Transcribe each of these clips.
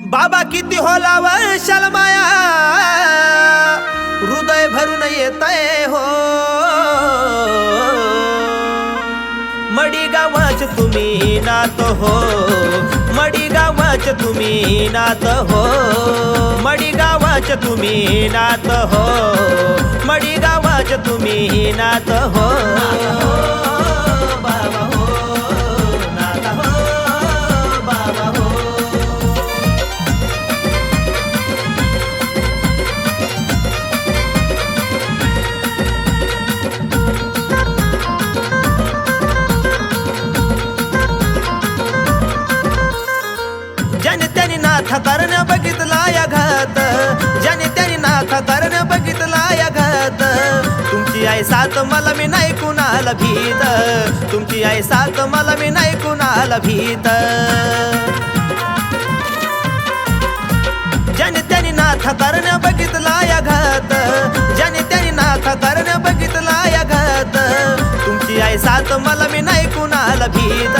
बाबा किती होलावर शलमाया. हृदय भरून येत हो. मडी गावाच तुम्ही नात हो. मडी गावाच तुम्ही नात हो. मडी गावाच तुम्ही नात हो. मडी गावाच तुम्ही नात हो. त्याने बघितला या घात. ज्याने त्याने नाथा कारण बघितला या घात. तुमची आई साथ मला मी नाही कुणाला भीत. तुमची आई साथ मला मी नाही कुणाला भीत. ज्याने त्याने नाथा कारण बघितला या घात. ज्याने त्याने नाथा कारण बघितला या घात. तुमची आई साथ मला मी नाही कुणाला भीत.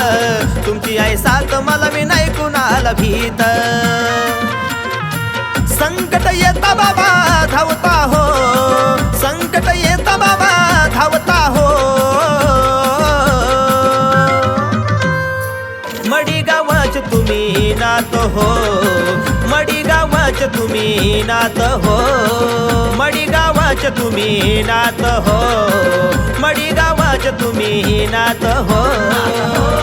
तुमची साथ मला मी नाही कुणाला भीत. संकट येता बाबा धावता हो. संकट येता बाबा धावता हो. मडी गावाच तुम्ही नात हो. मडी गावाच तुम्ही नात हो. मडी गावाच तुम्ही नात हो. मडी गावाच तुम्ही नात हो.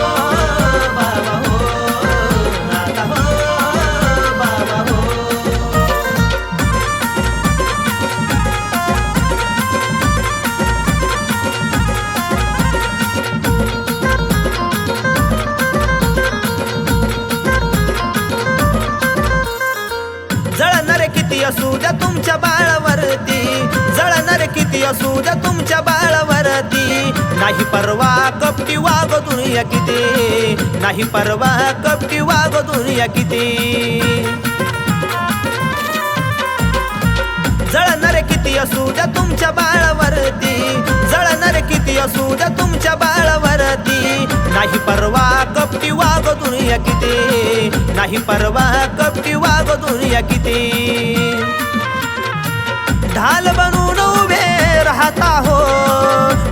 असू द्या तुमच्या बाळावरती. जळणार किती असू द्या तुमच्या बाळावरती. नाही परवा कपटी वाग दुनिया किती. नाही परवा कपटी वाग दुनिया किती. जळणार किती असू द्या तुमच्या बाळावरती. जळणार किती असू द्या तुमच्या बाळावरती. नाही परवा कपटी वाग दुनिया किती. नाही परवा कपटी वाग दुनिया किती. ढाल बनून उभे राहता हो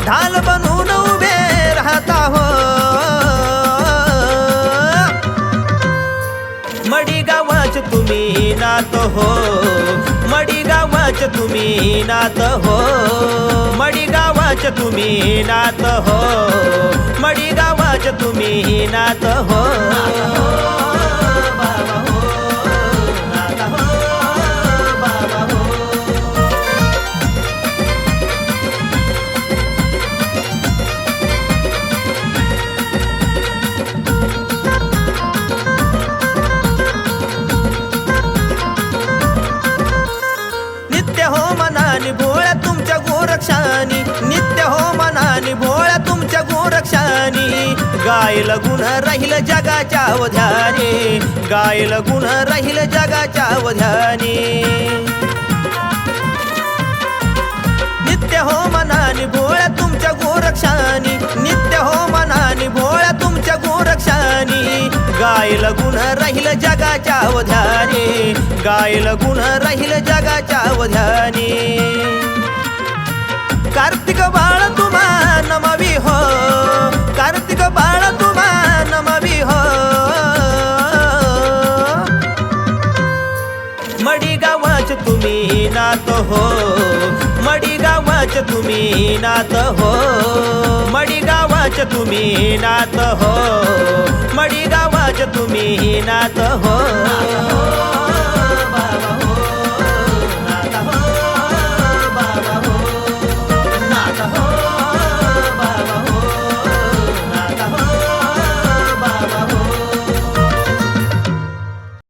ढाल बनून उभे राहता हो. मडी गावाच तुम्ही नात हो मडी गावाच तुम्ही नात हो. मडी गावाच तुम्ही नात हो मडी गावाच तुम्ही नात हो. गायल गुण राहील जगाच्या अवध्याने गायल गुण राहील जगाच्या अवध्याने नित्य हो मनानी भोळ्या तुमच्या गोरक्षानी. नित्य हो मनानी भोळ्या तुमच्या गोरक्षानी. गायल गुण राहील जगाच्या अवध्याने गायल गुण राहील जगाच्या अवध्याने कार्तिक बाळ नात हो. मडी गावाच तुम्ही नात हो. मडी गावाच तुम्ही नात हो. मडी गावाच तुम्ही नात हो.